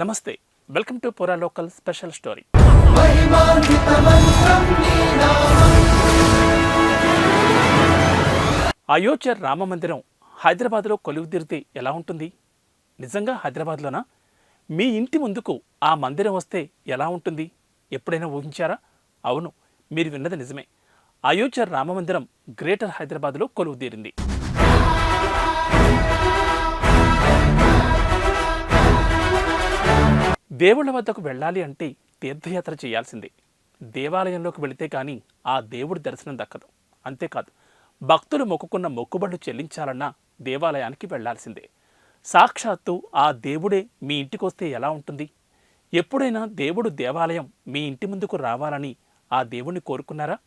నమస్తే. Welcome to పురా local special story. Ayodhya Rama మందిరం హైదరాబాద్లో కొలువుదీరితే ఎలా ఉంటుంది? నిజంగా హైదరాబాద్లోనా? మీ ఇంటి ముందుకు ఆ మందిరం వస్తే ఎలా ఉంటుంది? ఎప్పుడైనా ఊహించారా? అవును మీరు విన్నది నిజమే. అయోధ్య రామ మందిరం గ్రేటర్ హైదరాబాద్లో కొలువుదీరింది దేవుళ్ళ వద్దకు వెళ్ళాలి అంటే తీర్థయాత్ర చేయాల్సిందే. దేవాలయంలోకి వెళితే కానీ ఆ దేవుడి దర్శనం దక్కదు. అంతేకాదు భక్తులు మొక్కుకున్న మొక్కుబడులు చెల్లించాలన్నా దేవాలయానికి వెళ్ళాల్సిందే. సాక్షాత్తు ఆ దేవుడే మీ ఇంటికొస్తే ఎలా ఉంటుంది? ఎప్పుడైనా దేవుడు దేవాలయం మీ ఇంటి ముందుకు రావాలని ఆ దేవుణ్ణి కోరుకున్నారా?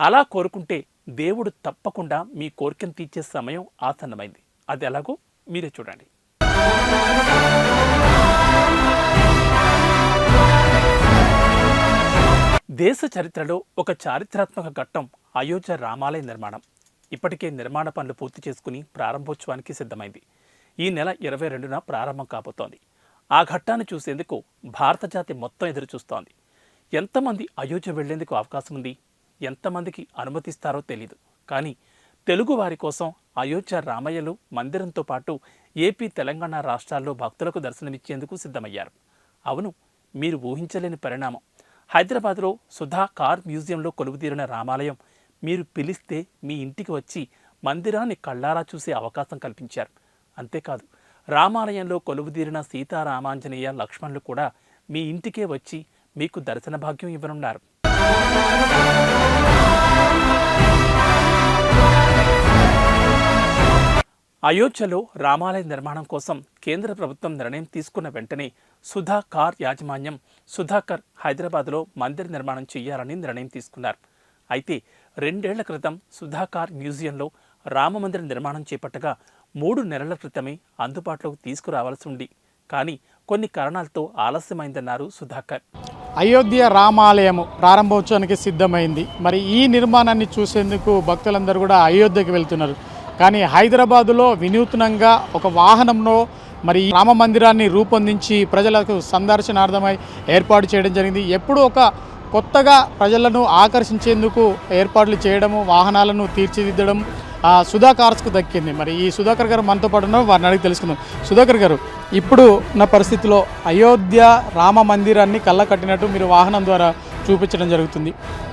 అలా కోరుకుంటే దేవుడు తప్పకుండా మీ కోరికను తీర్చే సమయం ఆసన్నమైంది. అది ఎలాగో మీరే చూడండి. దేశ చరిత్రలో ఒక చారిత్రాత్మక ఘట్టం అయోధ్య రామాలయ నిర్మాణం. ఇప్పటికే నిర్మాణ పనులు పూర్తి చేసుకుని ప్రారంభోత్సవానికి సిద్ధమైంది. ఈ నెల ఇరవై రెండున ప్రారంభం కాబోతోంది. ఆ ఘట్టాన్ని చూసేందుకు భారత జాతి మొత్తం ఎదురుచూస్తోంది. ఎంతమంది అయోధ్య వెళ్ళేందుకు అవకాశం ఉంది? ఎంతమందికి అనుమతిస్తారో తెలీదు. కానీ తెలుగు వారి కోసం అయోధ్య రామయ్యలు మందిరంతో పాటు ఏపీ తెలంగాణ రాష్ట్రాల్లో భక్తులకు దర్శనమిచ్చేందుకు సిద్ధమయ్యారు. అవును మీరు ఊహించలేని పరిణామం. హైదరాబాద్లో సుధా కార్ మ్యూజియంలో కొలువుదీరిన రామాలయం. మీరు పిలిస్తే మీ ఇంటికి వచ్చి మందిరాన్ని కళ్ళారా చూసే అవకాశం కల్పించారు. అంతేకాదు రామాలయంలో కొలువుదీరిన సీతారామాంజనేయ లక్ష్మణులు కూడా మీ ఇంటికే వచ్చి మీకు దర్శన భాగ్యం ఇవ్వనున్నారు. అయోధ్యలో రామాలయ నిర్మాణం కోసం కేంద్ర ప్రభుత్వం నిర్ణయం తీసుకున్న వెంటనే సుధా కార్ యాజమాన్యం సుధాకర్ హైదరాబాద్లో మందిర నిర్మాణం చేయాలని నిర్ణయం తీసుకున్నారు. అయితే రెండేళ్ళ క్రితం సుధాకార్ మ్యూజియంలో రామమందిర నిర్మాణం చేపట్టగా మూడు నెలల క్రితమే అందుబాటులోకి తీసుకురావాల్సి ఉంది. కానీ కొన్ని కారణాలతో ఆలస్యమైందన్నారు సుధాకర్. అయోధ్య రామాలయము ప్రారంభోత్సవానికి సిద్ధమైంది. మరి ఈ నిర్మాణాన్ని చూసేందుకు భక్తులందరూ కూడా అయోధ్యకి వెళ్తున్నారు. కానీ హైదరాబాదులో వినూత్నంగా ఒక వాహనంలో మరి ఈ రామ మందిరాన్ని రూపొందించి ప్రజలకు సందర్శనార్థమై ఏర్పాటు చేయడం జరిగింది. ఎప్పుడు ఒక కొత్తగా ప్రజలను ఆకర్షించేందుకు ఏర్పాట్లు చేయడము వాహనాలను తీర్చిదిద్దడం సుధాకార్స్కు సుధాకర్స్కు దక్కింది. మరి ఈ సుధాకర్ గారు మనతో పాటు ఉన్నారు వారిని అడిగి తెలుసుకుందాం. సుధాకర్ గారు ఇప్పుడు ఉన్న పరిస్థితిలో అయోధ్య రామ మందిరాన్ని కళ్ళ కట్టినట్టు మీరు వాహనం ద్వారా చూపించడం జరుగుతుంది.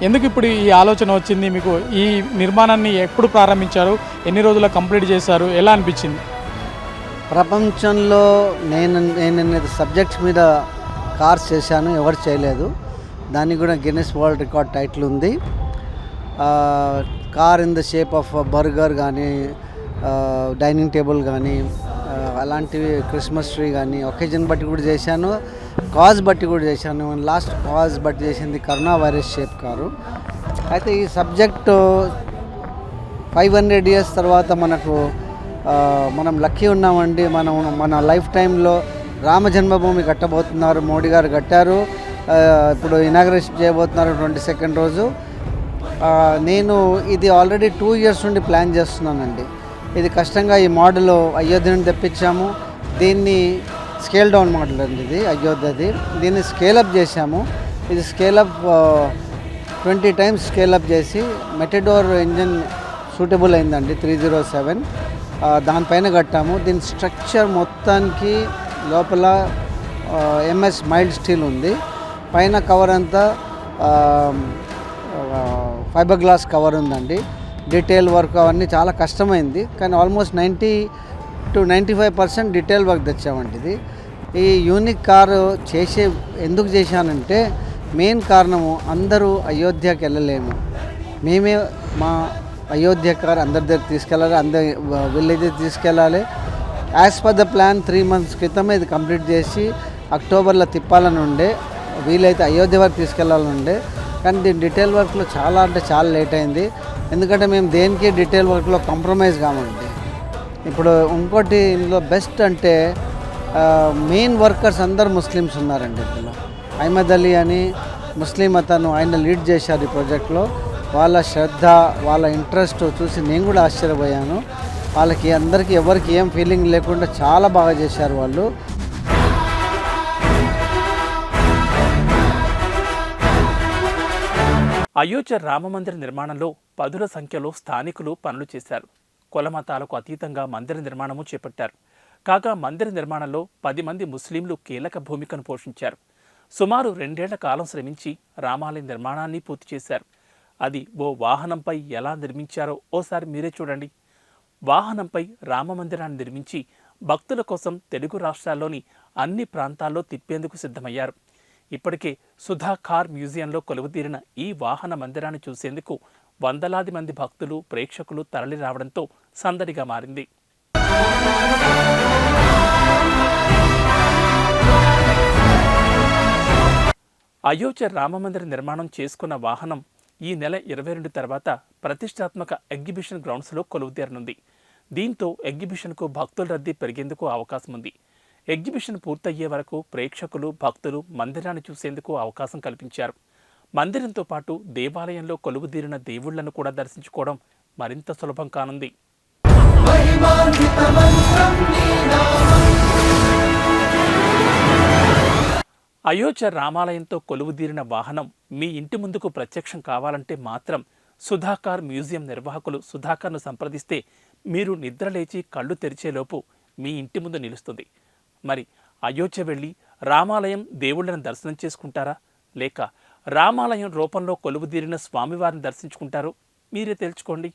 ఎందుకు ఇప్పుడు ఈ ఆలోచన వచ్చింది? మీకు ఈ నిర్మాణాన్ని ఎప్పుడు ప్రారంభించారు? ఎన్ని రోజుల్లో కంప్లీట్ చేశారు? ఎలా అనిపించింది? ప్రపంచంలో నేను నేను సబ్జెక్ట్స్ మీద కార్స్ చేశాను ఎవరు చేయలేదు. దానికి కూడా గిన్నెస్ వరల్డ్ రికార్డ్ టైటిల్ ఉంది. Car in the shape of burger కానీ డైనింగ్ టేబుల్ కానీ అలాంటివి క్రిస్మస్ ట్రీ కానీ ఒకేజన్ బట్టి కూడా చేశాను. కాజ్ బట్టి కూడా చేశాను. లాస్ట్ కాజ్ బట్టి చేసింది కరోనా వైరస్ షేప్ కారు. అయితే ఈ సబ్జెక్టు ఫైవ్ హండ్రెడ్ ఇయర్స్ తర్వాత మనకు మనం లక్కీ ఉన్నామండి. మనం మన లైఫ్ టైంలో రామ జన్మభూమి కట్టబోతున్నారు. మోడీ గారు కట్టారు. ఇప్పుడు ఇనాగ్రేషన్ చేయబోతున్నారు ట్వంటీ సెకండ్ రోజు. నేను ఇది ఆల్రెడీ టూ ఇయర్స్ నుండి ప్లాన్ చేస్తున్నానండి. ఇది కష్టంగా ఈ మోడల్ అయోధ్యను తెప్పించాము. దీన్ని స్కేల్ డౌన్ మోడల్ అండి ఇది అయోధ్యది. దీన్ని స్కేలప్ చేశాము. ఇది స్కేలప్ ట్వంటీ టైమ్స్ స్కేలప్ చేసి మెటడోర్ ఇంజన్ సూటబుల్ అయిందండి త్రీ జీరో సెవెన్. దానిపైన కట్టాము. దీని స్ట్రక్చర్ మొత్తానికి లోపల ఎంఎస్ మైల్డ్ స్టీల్ ఉంది. పైన కవర్ అంతా ఫైబర్ గ్లాస్ కవర్ ఉందండి. డీటెయిల్ వర్క్ అవన్నీ చాలా కష్టమైంది. కానీ almost ninety to ninety five percent detail work తెచ్చామండి ఇది. ఈ యూనిక్ కారు చేసే ఎందుకు చేశానంటే మెయిన్ కారణము అందరూ అయోధ్యకి వెళ్ళలేము. మేమే మా అయోధ్య కార్ అందరి దగ్గర తీసుకెళ్ళాలి అందరి విలేజ్ తీసుకెళ్ళాలి. As per the plan three months క్రితమే ఇది కంప్లీట్ చేసి అక్టోబర్లో తిప్పాలని ఉండే. వీలైతే అయోధ్య వరకు తీసుకెళ్ళాలని ఉండే. కానీ దీని డీటెయిల్ వర్క్లో చాలా అంటే చాలా లేట్ అయింది. ఎందుకంటే మేము దేనికి డీటెయిల్ వర్క్లో కాంప్రమైజ్ కామండి. ఇప్పుడు ఇంకోటి ఇందులో బెస్ట్ అంటే మెయిన్ వర్కర్స్ అందరు ముస్లిమ్స్ ఉన్నారండి ఇందులో. అహ్మద్ అలీ అని ముస్లిం అతను ఆయన లీడ్ చేశారు ఈ ప్రాజెక్ట్లో వాళ్ళ శ్రద్ధ వాళ్ళ ఇంట్రెస్ట్ చూసి నేను కూడా ఆశ్చర్యపోయాను. వాళ్ళకి అందరికీ ఎవరికి ఏం ఫీలింగ్ లేకుండా చాలా బాగా చేశారు వాళ్ళు. అయోధ్య రామమందిర నిర్మాణంలో పదుల సంఖ్యలో స్థానికులు పనులు చేశారు. కులమతాలకు అతీతంగా మందిర నిర్మాణము చేపట్టారు. కాగా మందిర నిర్మాణంలో పది మంది ముస్లింలు కీలక భూమికను పోషించారు. సుమారు రెండేళ్ళ కాలం శ్రమించి రామాలయ నిర్మాణాన్ని పూర్తి చేశారు. అది ఓ వాహనంపై ఎలా నిర్మించారో ఓసారి మీరే చూడండి. వాహనంపై రామమందిరాన్ని నిర్మించి భక్తుల కోసం తెలుగు రాష్ట్రాల్లోని అన్ని ప్రాంతాల్లో తిప్పేందుకు సిద్ధమయ్యారు. ఇప్పటికే సుధా కార్ మ్యూజియంలో కొలువుతీరిన ఈ వాహన మందిరాన్ని చూసేందుకు వందలాది మంది భక్తులు ప్రేక్షకులు తరలి రావడంతో సందడిగా మారింది. అయోధ్య రామమందిర నిర్మాణం చేసుకున్న వాహనం ఈ నెల ఇరవై రెండు తర్వాత ప్రతిష్టాత్మక ఎగ్జిబిషన్ గ్రౌండ్స్లో కొలువుతీరనుంది దీంతో ఎగ్జిబిషన్కు భక్తుల రద్దీ పెరిగేందుకు అవకాశం ఉంది ఎగ్జిబిషన్ పూర్తయ్యే వరకు ప్రేక్షకులు భక్తులు మందిరాన్ని చూసేందుకు అవకాశం కల్పించారు. మందిరంతో పాటు దేవాలయంలో కొలువుదీరిన దేవుళ్ళను కూడా దర్శించుకోవడం మరింత సులభం కానుంది. అయోధ్య రామాలయంతో కొలువుదీరిన వాహనం మీ ఇంటి ముందుకు ప్రత్యక్షం కావాలంటే మాత్రం సుధాకర్ మ్యూజియం నిర్వాహకులు సుధాకర్ను సంప్రదిస్తే మీరు నిద్రలేచి కళ్ళు తెరిచేలోపు మీ ఇంటి ముందు నిలుస్తుంది. మరి అయోధ్య వెళ్ళి రామాలయం దేవుళ్ళని దర్శనం చేసుకుంటారా? లేక రామాలయం రూపంలో కొలువుదీరిన స్వామివారిని దర్శించుకుంటారో మీరే తెలుసుకోండి.